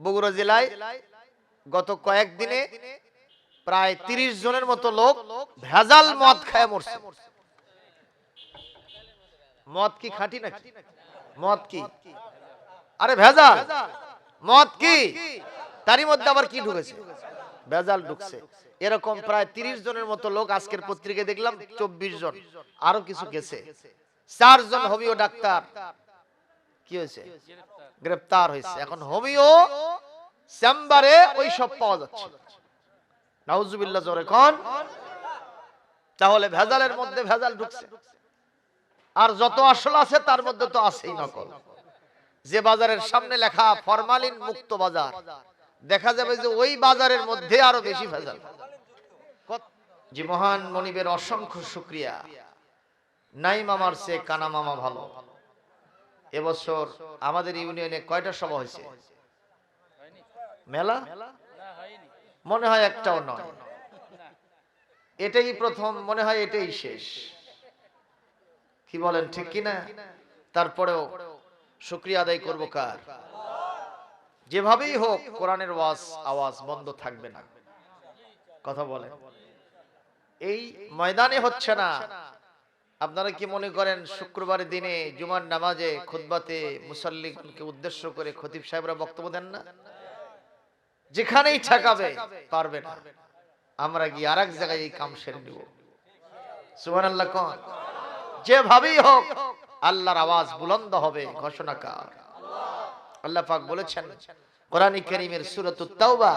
বগুড়া জেলায় গত কয়েকদিনে প্রায় তিরিশ জনের মতো লোক ভেজাল মদ খায় মরছে। মদ কি খাঁটি নাকি? মদ কি? আরে ভেজাল। মদ কি? তারই মধ্যে আবার কি ঢুকেছে? ভেজাল ঢুকছে। এরকম প্রায় তিরিশ জনের মতো লোক আজকের পত্রিকায় দেখলাম, চব্বিশ জন। আরও কিছু গেছে। চারজন হোমিও ডাক্তার। কি হয়েছে? গ্রেপ্তার হয়েছে। এখন হোমিও চেম্বারে ওই সব পাওয়া যাচ্ছে। নাউজুবিল্লাহ জোরে কোন। তাহলে ভেজালের মধ্যে ভেজাল ঢুকছে। আর যত আসল আছে তার মধ্যে তো আছেই নকল। যে বাজারের সামনে লেখা ফরমালিন মুক্ত বাজার দেখা যাবে যে ওই বাজারের মধ্যে আরও বেশি ভেজাল। জি মহান মনিবের অসংখ্য শুক্রিয়া। নাই মামার সে কানা মামা ভালো। এবছর আমাদের ইউনিয়নে কয়টা সভা হয়েছে? মেলা? মনে হয় একটাও নয়। এটাই প্রথম, মনে হয় এটাই শেষ। কি বলেন, ঠিক কিনা? তারপরেও শুক্রিয়া আদায় করব কার? যেভাবেই হোক, কোরআনের ওয়াজ, আওয়াজ বন্ধ থাকবে না। কথা বলেন। এই ময়দানে হচ্ছে না আপনারা কি মনে করেন শুক্রবারের দিনে জুমার নামাজে খুতবাতে মুসল্লিকে উদ্দেশ্য করে খতিব সাহেবরা বক্তব্য দেন না? যেখানেই ঠেকাবে, পারবে না। আমরা গিয়ে আর এক জায়গায় এই কাম সেরে নিব। আল্লাহ কন। যেভাবেই হোক, আল্লাহর আওয়াজ বুলন্দ হবে ঘোষণাকার আল্লাহ পাক বলেছেন, কোরআন করিমের সূরাতুত তাওবা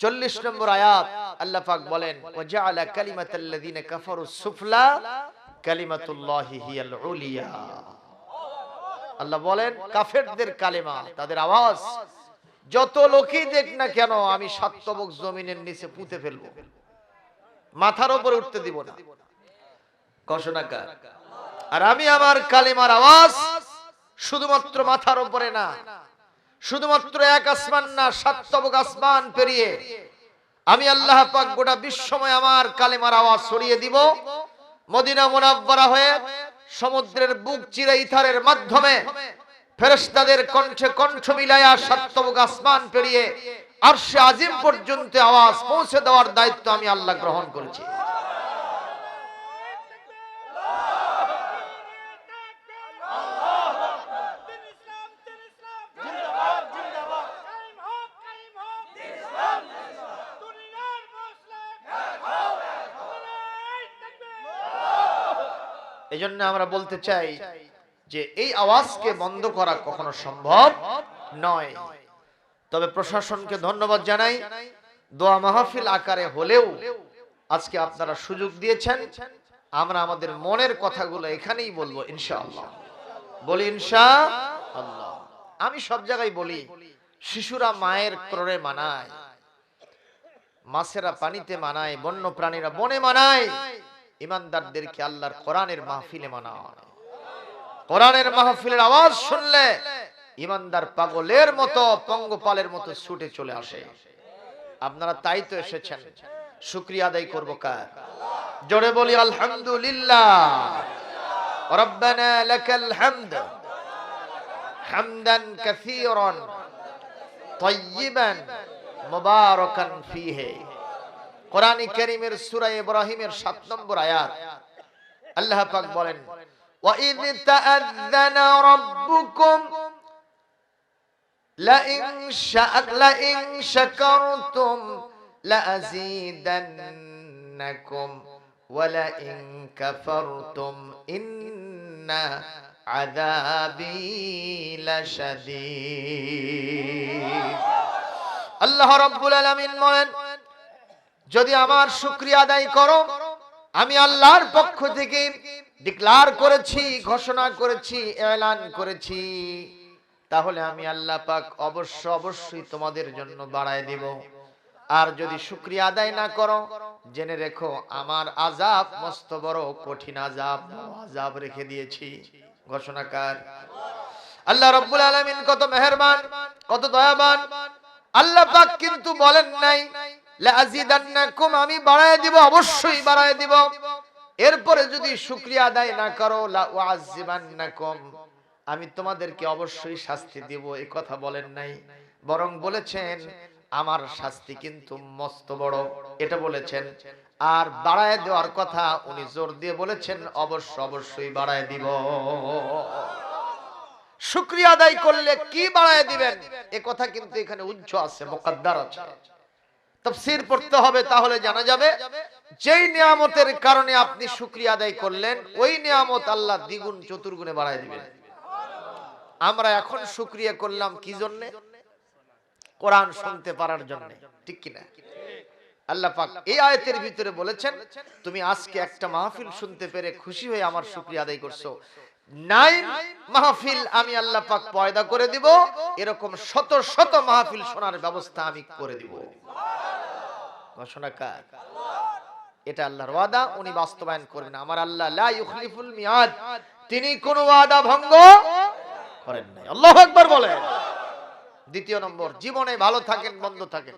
40 নম্বর আয়াত আল্লাহ পাক বলেন ওয়াজআলা কালিমাতাল্লাযিনা কাফারু সুফলা আল্লাহ বলেন, কাফেরদের তাদের আওয়াজ, যত লোকই দেখ না কেন, আমি জমিনের নিচে পুঁতে ফেলব। মাথার উপরে উঠতে দিব না। ঘোষণাকার। আর আমি আমার কালেমার আওয়াজ শুধুমাত্র মাথার উপরে না, শুধুমাত্র এক আসমান না সাতবক আসমান পেরিয়ে আমি আল্লাহ পাক গোটা বিশ্বময় আমার কালেমার আওয়াজ ছড়িয়ে দিব। মদিনা মোনাব্বারা হয়ে সমুদ্রের বুক চিরে ইথারের মাধ্যমে ফেরেশতাদের কণ্ঠে কণ্ঠ মিলাইয়া সাতবুক আসমান পেরিয়ে আর সে আজিম পর্যন্ত আওয়াজ পৌঁছে দেওয়ার দায়িত্ব আমি আল্লাহ গ্রহণ করেছি দিন ইসলাম দিন ইসলাম জিন্দাবাদ জিন্দাবাদ কায়েম হোক কায়েম হোক দিন ইসলাম দিন ইসলাম দুনিয়ার মুসলিম এক হও এক হও তাকবীর এই জন্য আমরা বলতে চাই যে এই আওয়াজকে বন্ধ করা কখনো সম্ভব নয়। তবে প্রশাসনকে ধন্যবাদ জানাই। দোয়া মাহফিল আকারে হলেও আজকে আপনারা সুযোগ দিয়েছেন। আমরা আমাদের মনের কথাগুলো এখানেই বলব ইনশাআল্লাহ। বলি ইনশা আমি সব জায়গায় বলি, শিশুরা মায়ের ক্রোড়ে মানায়, মাছেরা পানিতে মানায় বন্য প্রাণীরা বনে মানায়। ইমানদারদেরকে আল্লাহর কোরআনের মাহফিলে মানায় কোরআনের মাহফিলের আওয়াজ শুনলে ইমানদার পাগলের মতো, পঙ্গপালের মতো ছুটে চলে আসে। আপনারা তাই তো এসেছেন। শুক্রিয়া আদায় করব কার? জোরে বলি, আলহামদুলিল্লাহ। রব্বানা লাকাল হামদ হামদান কাসীরান, তাইয়িবান মুবারাকান ফীহি। কোরআনে কারীমের সূরা ইব্রাহিমের 7 নম্বর আয়াত। আল্লাহ পাক বলেন ওয়া ইদ তাআযানা রাব্বুকুম লাইন শাআক লাইন শাকারতুম লাযীদান্নাকুম ওয়া লাইন কাফারতুম ইন্না আযাবি লাশাদীদ। আল্লাহ রাব্বুল আলামিন বলেন যদি আমার শুক্রিয়া আদায় করো, আমি আল্লাহর পক্ষ থেকে ডিক্লার করেছি, ঘোষণা করেছি, এলান করেছি, তাহলে আমি আল্লাহ পাক অবশ্য অবশ্যই তোমাদের জন্য বাড়ায় দিব। আর যদি শুকরিয়া আদায় না করো, জেনে রেখো, আমার আজাব মস্ত বড় কঠিন আজাব আজাব রেখে দিয়েছি। ঘোষণাকার। আল্লাহ রব্বুল আলামিন কত মেহেরবান, কত দয়াবান। আল্লাহ পাক কিন্তু বলেন নাই আমি বাড়ায় দিব, অবশ্যই বাড়ায় দিব। এরপরে যদি শুকরিয়া আদায় না করো আমি তোমাদেরকে অবশ্যই শাস্তি দিব এই কথা বলেন নাই। বরং বলেছেন, আমার শাস্তি কিন্তু মস্ত বড়, এটা বলেছেন। আর বাড়ায় দেওয়ার কথা উনি জোর দিয়ে বলেছেন, অবশ্য অবশ্যই বাড়ায় দিব। শুক্রিয়া আদায় করলে কি বাড়ায় দিবেন? এ কথা কিন্তু এখানে উজ্জ আছে, মোকাদ্দার আছে। তফসির পড়তে হবে তাহলে জানা যাবে, যেই নিয়ামতের কারণে আপনি শুক্রিয়া আদায় করলেন, ওই নিয়ামত আল্লাহ দ্বিগুণ চতুর্গুণে বাড়ায় দিবেন। আমরা এখন শুক্রিয়া করলাম কি জন্যে? কোরআন শুনতে পারার জন্য, ঠিক কিনা? আল্লাহ পাক এই আয়াতের ভিতরে বলেছেন, তুমি আজকে একটা মাহফিল শুনতে পেরে খুশি হয়ে আমার শুক্রিয়া আদায় করছ। নাইন মাহফিল আমি আল্লাহ পাক পয়দা করে দিব, এরকম শত শত মাহফিল শোনার ব্যবস্থা আমি করে দিব। এটা আল্লাহর ওয়াদা, উনি বাস্তবায়ন করবেন। আমার আল্লাহ লা ইউখলিফুল মিয়াদ, তিনি কোন ওয়াদা ভঙ্গ করেন আল্লাহু আকবার বলেন। দ্বিতীয় নম্বর, জীবনে ভালো থাকেন, বন্ধ থাকেন।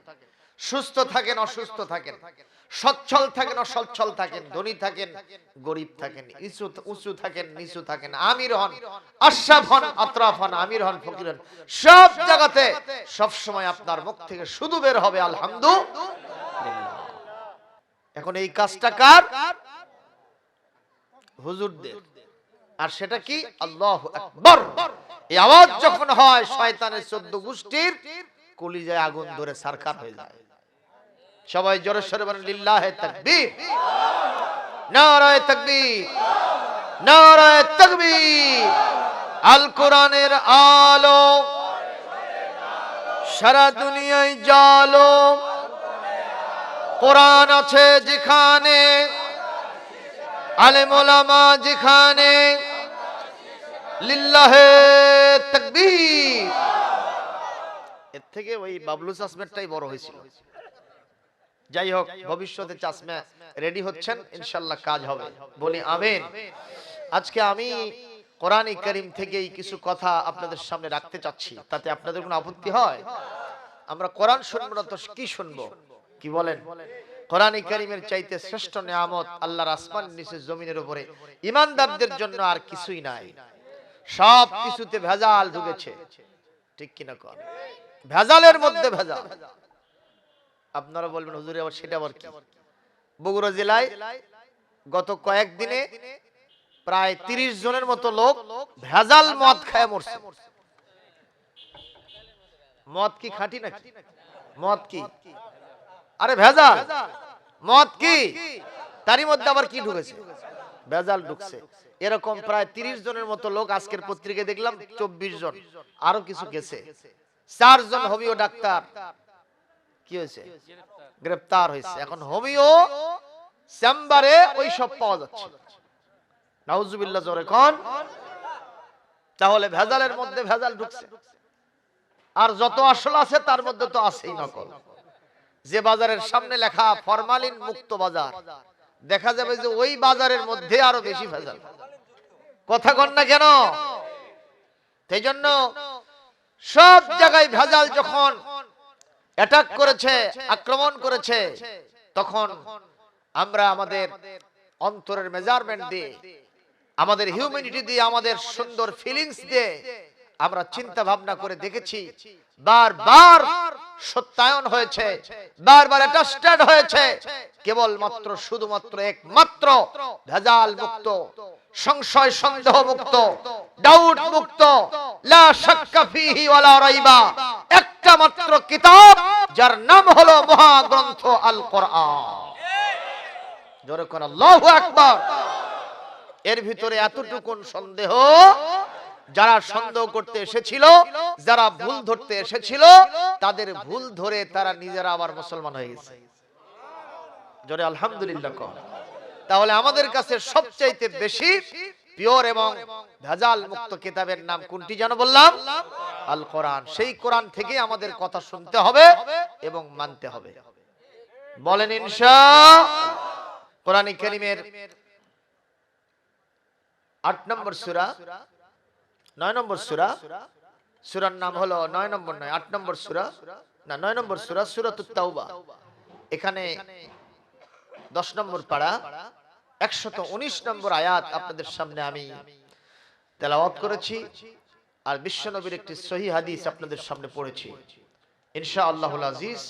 সুস্থ থাকেন, অসুস্থ থাকেন। সচ্ছল থাকেন, অসচ্ছল থাকেন। ধনী থাকেন, গরিব থাকেন। ইসু, উঁচু থাকেন, নিচু থাকেন। আমির হন, আশরাফ হন, আতরাফ হন, আমির হন, ফকির হন। সব জায়গাতে সব সময় আপনার মুখ থেকে শুধু বের হবে আলহামদুলিল্লাহ এখন এই কাজটা কার? হুজুরদের। আর সেটা কি? আল্লাহ আকবর। এই আওয়াজ যখন হয়, শয়তানের চোদ্দ গোষ্ঠীর কলিজায় আগুন ধরে সারকার হয়ে যায়। সবাই জোরে সরে বলেন, লিল্লাহে তাকবীর। নারায়ে তাকবীর। নারায়ে তাকবীর। আল কোরআনের আলো সারা দুনিয়ায় জালো। কোরআন আছে যেখানে, আলেম যেখানে, লিল্লাহে এর থেকে ওই বাবলু চাষমেরটাই বড় হয়েছিল। যাই হোক, ভবিষ্যতে চাষমে রেডি হচ্ছেন, ইনশাল্লাহ কাজ হবে। বলি আমেন। আজকে আমি কোরআন করিম থেকেই কিছু কথা আপনাদের সামনে রাখতে চাচ্ছি, তাতে আপনাদের কোনো আপত্তি হয়? আমরা কোরআন শুনব না তো কি শুনব? কি বলেন? কোরআন করিমের চাইতে শ্রেষ্ঠ নিয়ামত আল্লাহর আসমান নিচে জমিনের উপরে। ইমানদারদের জন্য আর কিছুই নাই। সব কিছুতে ভেজাল ঢুকেছে। ঠিক কিনা? কর ভেজালের মধ্যে ভেজাল। আপনারা বলবেন, হুজুরে, আবার সেটা আবার কি? বগুড়া জেলায় গত কয়েকদিনে প্রায় তিরিশ জনের মতো লোক ভেজাল মদ খায় মরছে। মদ কি খাঁটি নাকি? মদ কি? আরে ভেজাল। মদ কি? তারই মধ্যে আবার কি ঢুকেছে? ভেজাল ঢুকছে। এরকম প্রায় তিরিশ জনের মতো লোক আজকের পত্রিকায় দেখলাম, চব্বিশ জন। আরও কিছু গেছে। চারজন হোমিও ডাক্তার। কি হয়েছে? গ্রেপ্তার হয়েছে। এখন হোমিও চেম্বারে ওই সব পাওয়া যাচ্ছে। নাউজুবিল্লাহ, জোরে এখন তাহলে ভেজালের মধ্যে ভেজাল ঢুকছে। আর যত আসল আছে, তার মধ্যে তো আছেই নকল। যে বাজারের সামনে লেখা ফরমালিন মুক্ত বাজার, দেখা যাবে যে ওই বাজারের মধ্যে আরও বেশি ভেজাল। কথা কন না কেন? সেই জন্য সব জায়গায় ভেজাল যখন অ্যাটাক করেছে, আক্রমণ করেছে, তখন আমরা আমাদের অন্তরের মেজারমেন্ট দিয়ে, আমাদের হিউম্যানিটি দিয়ে, আমাদের সুন্দর ফিলিংস দিয়ে আমরা চিন্তা ভাবনা করে দেখেছি বারবার সত্যায়ন হয়েছে, বারবার অ্যাটাস্টেড হয়েছে কেবল মাত্র শুধুমাত্র একমাত্র ভেজাল মুক্ত, সংশয় সন্দেহ মুক্ত ডাউট মুক্ত একটা মাত্র কিতাব যার নাম হলো মহাগ্রন্থ আল কোরআন জোরে এর ভিতরে এতটুকুন সন্দেহ যারা সন্দেহ করতে এসেছিল, যারা ভুল ধরতে এসেছিল, তাদের ভুল ধরে তারা নিজেরা আবার মুসলমান হয়ে গেছে। জোরে আলহামদুলিল্লাহ কহ তাহলে আমাদের কাছে সবচাইতে বেশি পিওর এবং ভেজাল মুক্ত কিতাবের নাম কোনটি যেন বললাম? আল কোরআন। সেই কোরআন থেকে আমাদের কথা শুনতে হবে এবং মানতে হবে। বলেন ইনশা কোরআন করিমের আট নম্বর সুরা নয় নম্বর সুরা? সুরার নাম হলো নয় নম্বর নয়, আট নম্বর সুরা? না, নয় নম্বর সুরা সুরাত তাওবা। এখানে দশ নম্বর পাড়া, একশত উনিশ নম্বর আয়াত আপনাদের সামনে আমি তেলাওয়াত করেছি আর বিশ্বনবীর একটি সহি হাদিস আপনাদের সামনে পড়েছি। ইনশা আল্লাহুল আজিজ,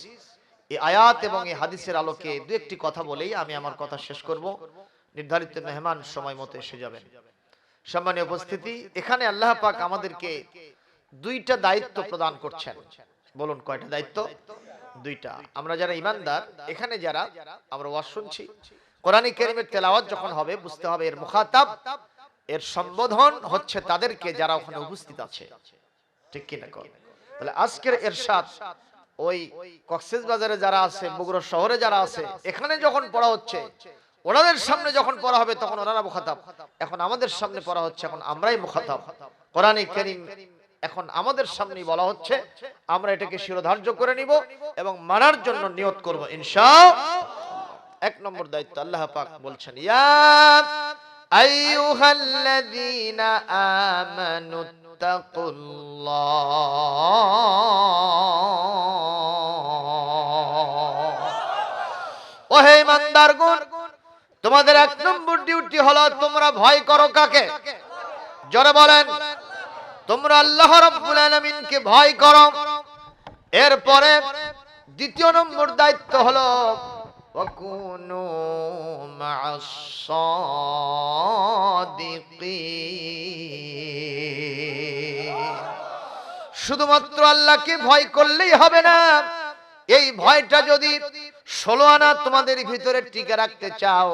এই আয়াত এবং এই হাদিসের আলোকে দু একটি কথা বলেই আমি আমার কথা শেষ করব। নির্ধারিত মেহমান সময় মতো এসে যাবেন। সম্মানীয় উপস্থিতি, এখানে আল্লাহ পাক আমাদেরকে দুইটা দায়িত্ব প্রদান করছেন। বলুন কয়টা দায়িত্ব? দুইটা। আমরা যারা ইমানদার, এখানে যারা, আমরা ওয়াজ শুনছি। কোরআন কারীমের তেলাওয়াত যখন হবে, বুঝতে হবে এর মুখাতাব, এর সম্বোধন হচ্ছে তাদেরকে যারা ওখানে উপস্থিত আছে। ঠিক কিনা কর তাহলে আজকের এরশাদ, ওই কক্সেস বাজারে যারা আছে, বগুড়া শহরে যারা আছে, এখানে যখন পড়া হচ্ছে ওনাদের সামনে যখন পড়া হবে তখন ওনারা মুখাতাব। এখন আমাদের সামনে পড়া হচ্ছে, এখন আমরাই মুখাতাব। কোরআন করিম এখন আমাদের সামনে বলা হচ্ছে, আমরা এটাকে শিরোধার্য করে নিব এবং মানার জন্য নিয়ত করব ইনশা এক নম্বর দায়িত্ব আল্লাহ পাক বলছেন, ইয়া আইয়ুহাল্লাযীনা ওহে ইমানদারগণ তোমাদের এক নম্বর ডিউটি হলো তোমরা ভয় করো কাকে? জোরে বলেন। তোমরা আল্লাহ রাব্বুল আলামিনকে ভয় করো। এরপরে দ্বিতীয় নম্বর দায়িত্ব হলো শুধুমাত্র আল্লাহকে ভয় করলেই হবে না, এই ভয়টা যদি ষোলো আনা তোমাদের ভিতরে টিকে রাখতে চাও।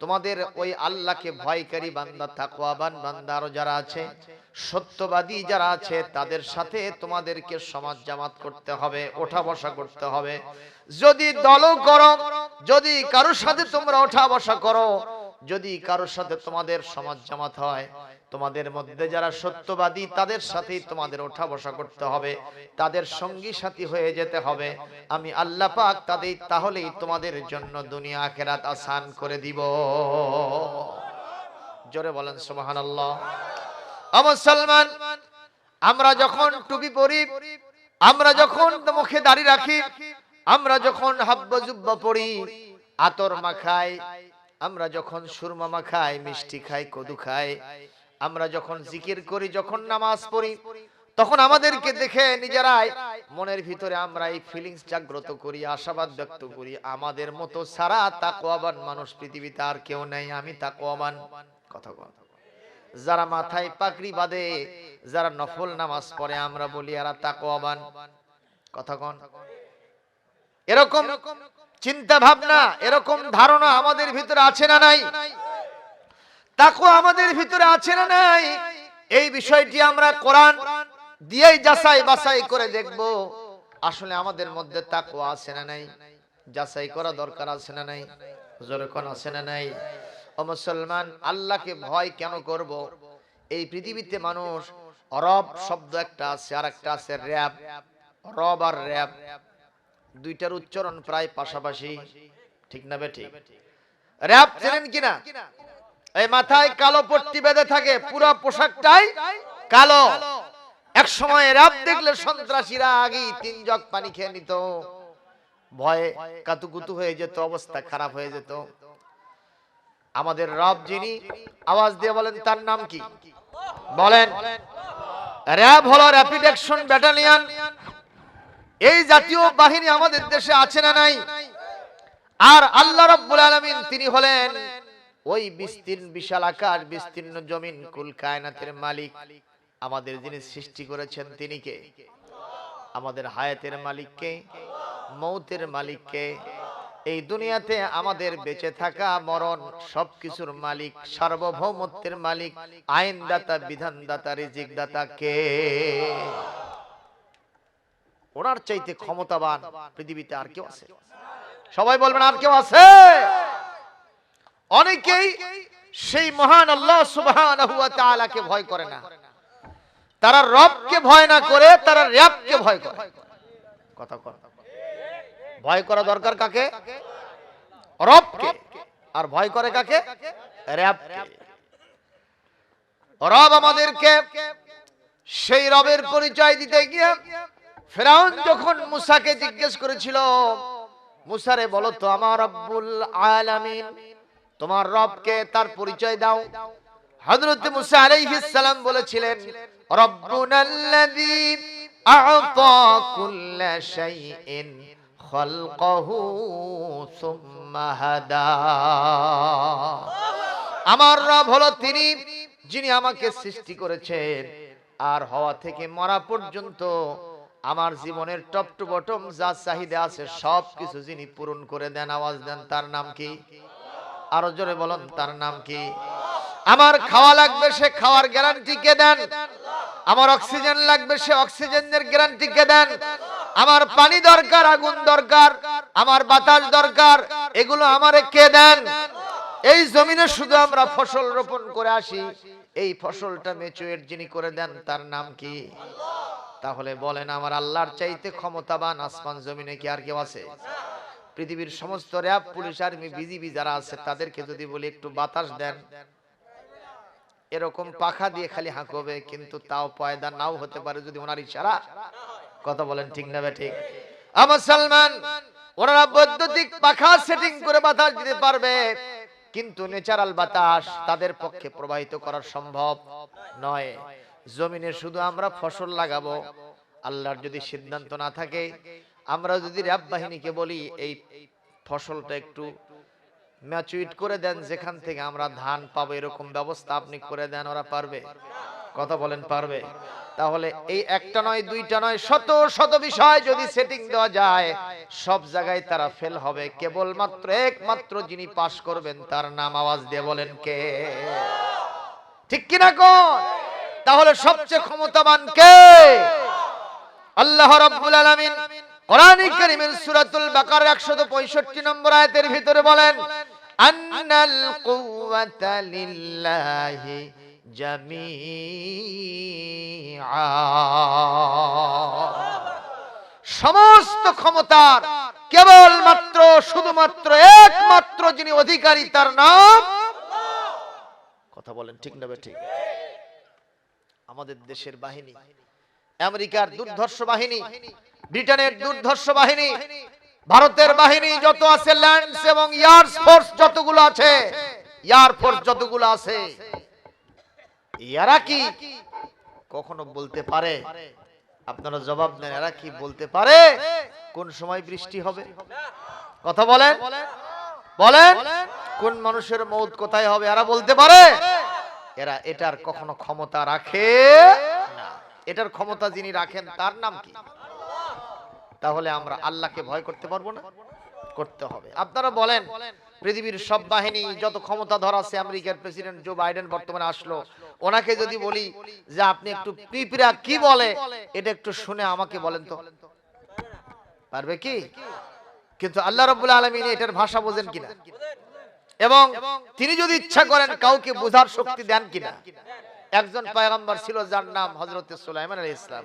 তোমাদের ওই আল্লাহকে ভয়কারী বান্দা, তাকওয়াবান বান্দা আরও যারা আছে, সত্যবাদী যারা আছে, তাদের সাথে তোমাদেরকে সমাজ জামাত করতে হবে, ওঠা বসা করতে হবে। যদি দলও করো, যদি কারোর সাথে তোমরা ওঠা বসা করো, যদি কারোর সাথে তোমাদের সমাজ জামাত হয় তোমাদের মধ্যে যারা সত্যবাদী, তাদের সাথেই তোমাদের ওঠা বসা করতে হবে। তাদের সঙ্গী সাথী হয়ে যেতে হবে। আমি আল্লাহ পাক তাদের, তাহলেই তোমাদের জন্য দুনিয়া আখেরাত আসান করে দিব। জোরে বলেন, সুবহানাল্লাহ। আমার সালমান আমরা যখন টুপি পরি, আমরা যখন মুখে দাড়ি রাখি, আমরা যখন হাব্বা জুব্বা পরি, আতর মাখাই, আমরা যখন সুরমা মাখাই, মিষ্টি খাই, কদু খাই আমরা যখন জিকির করি যখন নামাজ পড়ি তখন আমাদেরকে দেখে নিজেরাই মনের ভিতরে আমরা এই ফিলিংস জাগ্রত করি আশাবাদ ব্যক্ত করি। আমাদের মতো সারা তাকওয়াবান মানুষ পৃথিবীতে আর কেউ নেই আমি তাকওয়াবান কথা বল। যারা মাথায় পাকড়ি বাঁধে যারা নফল নামাজ পড়ে আমরা বলি এরা তাকওয়াবান। কথা কন এরকম চিন্তা ভাবনা এরকম ধারণা আমাদের ভিতরে আছে না নাই? তাকও আমাদের ভিতরে আছে না নাই? এই বিষয়টি আমরা কোরআন দিয়েই যাচাই বাছাই করে দেখব। আসলে আমাদের মধ্যে তাকও আছে না নাই? যাচাই করা দরকার আছে না নাই? কোন আছে না নাই? ও মুসলমান, আল্লাহকে ভয় কেন করব? এই পৃথিবীতে মানুষ রব শব্দ একটা আছে আর একটা আছে র্যাব। রব আর র্যাব দুইটার উচ্চারণ প্রায় পাশাপাশি। ঠিক না বে ঠিক? র্যাব চেনেন কিনা? এই মাথায় কালো পট্টি বেঁধে থাকে, পুরো পোশাকটাই কালো। এক সময় র্যাব দেখলে সন্ত্রাসীরা আগেই তিন জগ পানি খেয়ে নিত। ভয়ে কাতুকুতু হয়ে যেত, অবস্থা খারাপ হয়ে যেত। আমাদের রব যিনি, আওয়াজ দিয়ে বলেন, তার নাম কি? বলেন, র্যাব হলো র্যাপিড অ্যাকশন ব্যাটালিয়ন। এই জাতীয় বাহিনী আমাদের দেশে আছে না নাই? আর আল্লাহ রাব্বুল আলামিন তিনি হলেন ওই বিস্তীর্ণ বিশাল আকাশ বিস্তীর্ণ জমিন, কুল কায়নাতের মালিক। আমাদের যিনি সৃষ্টি করেছেন তিনি কে? আমাদের হায়াতের মালিককে, মৌতের মালিককে। এই দুনিয়াতে আমাদের বেঁচে থাকা, মরণ সবকিছুর মালিক, সার্বভৌমত্বের মালিক, আইনদাতা, বিধানদাতা, রিজিকদাতা কে? ওনার চাইতে ক্ষমতাবান পৃথিবীতে আর কেউ আছে? সবাই বলবেন, আর কেউ আছে? অনেকেই সেই মহান আল্লাহ তাআলাকে ভয় করে না। তারা রবকে ভয় না করে, তারা র‍্যাবকে ভয় করে। কথা কর। ভয় করা দরকার কাকে? রবকে। আর ভয় করে কাকে? র‍্যাবকে। রব আমাদেরকে সেই রবের পরিচয় দিতে গিয়ে ফেরাউন যখন মুসাকে জিজ্ঞেস করেছিল, মুসারে বলো তো, আমার রব্বুল আলামিন তোমার রবকে তার পরিচয় দাও। হযরত মুসা আলাইহিস সালাম বলেছিলেন, রব্বুনাল্লাযী আ'তা কুল্লা শাইইন খালকাহু সুম্মা হাদা। আমার রব হলো তিনি, যিনি আমাকে সৃষ্টি করেছেন। আর হওয়া থেকে মরা পর্যন্ত আমার জীবনের টপ টু বটম যা চাহিদা আছে সব কিছু যিনি পূরণ করে দেন, আওয়াজ দেন, তার নাম কি? আরও জোরে বলুন, তার নাম কি? আমার খাওয়া লাগবে, সে খাওয়ার গ্যারান্টি কে দেন? আমার অক্সিজেন লাগবে, সে অক্সিজেনের গ্যারান্টি কে দেন? আমার পানি দরকার, আগুন দরকার, আমার বাতাস দরকার, এগুলো আমারে কে দেন? এই জমিনে শুধু আমরা ফসল রোপণ করে আসি, এই ফসলটা মেচুয়ের যিনি করে দেন, তার নাম কি? তাহলে বলেন, আমার আল্লাহর চাইতে ক্ষমতাবান আসমান জমিনে কি আর কেউ আছে? পৃথিবীর সমস্ত র্যাব, পুলিশ, আর্মি, বিজিবি যারা আছে, তাদেরকে যদি বলি একটু বাতাস দেন। এরকম পাখা দিয়ে খালি হাঁকবে, কিন্তু তাও পয়দা নাও হতে পারে যদি ওনার ইশারা। কথা বলেন ঠিক না ঠিক? আমার সালমান, ওনারা বৈদ্যুতিক পাখা সেটিং করে বাতাস দিতে পারবে, কিন্তু ন্যাচারাল বাতাস তাদের পক্ষে প্রবাহিত করা সম্ভব নয়। জমিনে শুধু আমরা ফসল লাগাবো, আল্লাহর যদি সিদ্ধান্ত না থাকে আমরা যদি র্যাব বাহিনীকে বলি, এই ফসলটা একটু ম্যাচুইট করে দেন, যেখান থেকে আমরা ধান পাবো, এরকম ব্যবস্থা আপনি করে দেন, ওরা পারবে। কথা বলেন, পারবে। তাহলে এই একটা নয়, দুইটা নয়, শত শত বিষয় যদি সেটিং দেওয়া যায়, সব জায়গায় তারা ফেল হবে। কেবলমাত্র একমাত্র যিনি পাশ করবেন, তার নাম আওয়াজ দিয়ে বলেন কে? ঠিক কিনা কোন? তাহলে সবচেয়ে ক্ষমতাবান কে? আল্লাহ রাব্বুল আলামিন কোরআন কারীমের সূরাতুল বাকারা 165 নম্বর আয়াতের ভিতরে বলেন, আন্নাল কুওয়াতা লিল্লাহি সমস্ত ক্ষমতার কেবলমাত্র, শুধুমাত্র একমাত্র যিনি অধিকারী, তার নাম কথা বলেন ঠিক না ঠিক আমাদের দেশের বাহিনী, আমেরিকার দুর্ধর্ষ বাহিনী ব্রিটেনের দুর্ধর্ষ বাহিনী, ভারতের বাহিনী যত আছে ল্যান্ডস এবং এয়ার ফোর্স যতগুলো আছে এয়ার ফোর্স যতগুলো আছে, এরা কি কখনো বলতে পারে? আপনারা জবাব দেন, এরা কি বলতে পারে? কোন সময় বৃষ্টি হবে? কথা বলেন। বলেন। কোন মানুষের মৌত কোথায় হবে, এরা বলতে পারে? এরা এটার কখনো ক্ষমতা রাখে না। এটার ক্ষমতা যিনি রাখেন, তার নাম কি? তাহলে আমরা আল্লাহকে ভয় করতে পারব না, করতে হবে। আপনারা বলেন, পৃথিবীর সব বাহিনী, যত ক্ষমতা ধর আছে, আমেরিকার প্রেসিডেন্ট জো বাইডেন বর্তমানে আসলো, ওনাকে যদি বলি যে আপনি একটু পিঁপড়া কি বলে, এটা একটু শুনে আমাকে বলেন তো। পারবে কি? কিন্তু আল্লাহ রব্বুল আলমিন এটার ভাষা বোঝেন কিনা? এবং তিনি যদি ইচ্ছা করেন কাউকে বোঝার শক্তি দেন কিনা? একজন পয়গম্বর ছিল যার নাম হজরত সুলাইমান আলী ইসলাম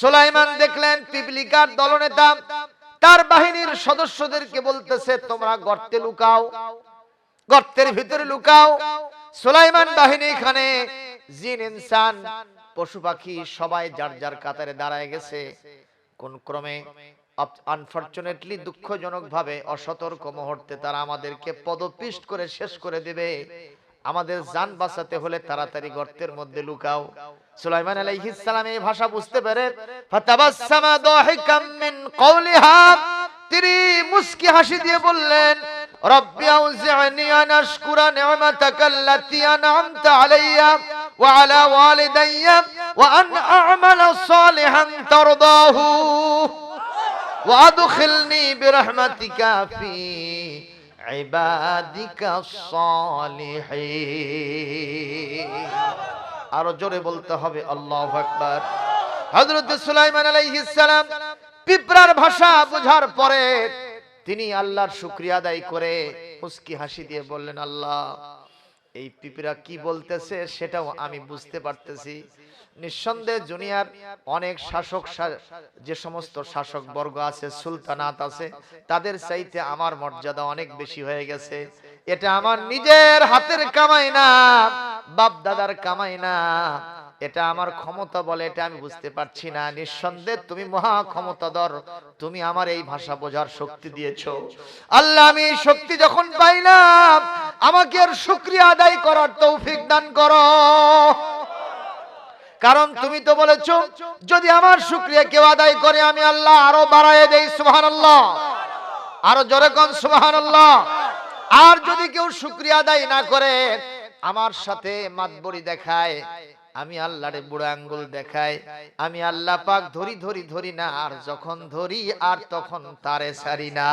সুলাইমান দেখলেন পিপলিকার দলনেতা তার বাহিনীর সদস্যদেরকে বলতেছে, তোমরা গর্তে লুকাও, গর্তের ভিতরে লুকাও। সুলাইমান বাহিনী এখানে জিন, ইনসান, পশু পাখি সবাই যার যার কাতারে দাঁড়ায় গেছে। কোন ক্রমে আনফরচুনেটলি দুঃখজনক ভাবে অসতর্ক মুহূর্তে তারা আমাদেরকে পদপিষ্ট করে শেষ করে দেবে। আমাদের যান বাঁচাতে হলে তাড়াতাড়ি গর্তের মধ্যে লুকাও। সুলাইমান আলাইহিস সালাম এই ভাষা বুঝতে পেরে ফাতাবাসসামা দাহিকাম মিন কওলিহা। তিনি মুস্কি হাসি দিয়ে বললেন রব্বি আউযি'নি আন আশকুরা নি'মাতাকা আন'আমতা আলাইয়া ওয়া আলা ওয়ালিদাইয়া ওয়া আন আ'মালা সালিহান তারদাহু। ওয়া আদখিলনি বিরহমাতিকা ফী ইবাদিকা আরও জোরে বলতে হবে, আল্লাহু আকবার। হযরত সুলাইমান আলাইহিস সালাম পিঁপড়ার ভাষা বোঝার পরে তিনি আল্লাহর শুকরিয়া আদায় করে মুস্কি হাসি দিয়ে বললেন, আল্লাহ, এই পিঁপড়া কি বলতেছে সেটাও আমি বুঝতে পারতেছি। নিঃসন্দেহে দুনিয়ার অনেক শাসক যে সমস্ত শাসক বর্গ আছে, সুলতানাত আছে, তাদের চাইতে আমার মর্যাদা অনেক বেশি হয়ে গেছে। এটা আমার নিজের হাতের কামাই না বাপ দাদার কামাই না। এটা আমার ক্ষমতা বলে, এটা আমি বুঝতে পারছি না। নিঃসন্দেহে তুমি মহা ক্ষমতাধর, তুমি আমার এই ভাষা বোঝার শক্তি দিয়েছ। আল্লাহ, আমি এই শক্তি যখন পাইলাম, আমাকে আর শুক্রিয়া আদায় করার তৌফিক দান করো। কারণ তুমি তো বলেছ, যদি আমার শুক্রিয়া কেউ আদায় করে, আমি আল্লাহ আরও বাড়ায় দেই, সুবহানাল্লাহ। আরও জোরে কোন সুবহানাল্লাহ। আর যদি কেউ শুক্রিয়া আদায় না করে, আমার সাথে মাতবরি দেখায়, আমি আল্লাহরে বুড়ো আঙ্গুল দেখাই আমি আল্লাহ পাক ধরি ধরি ধরি না, আর যখন ধরি, আর তখন তারে সারি না।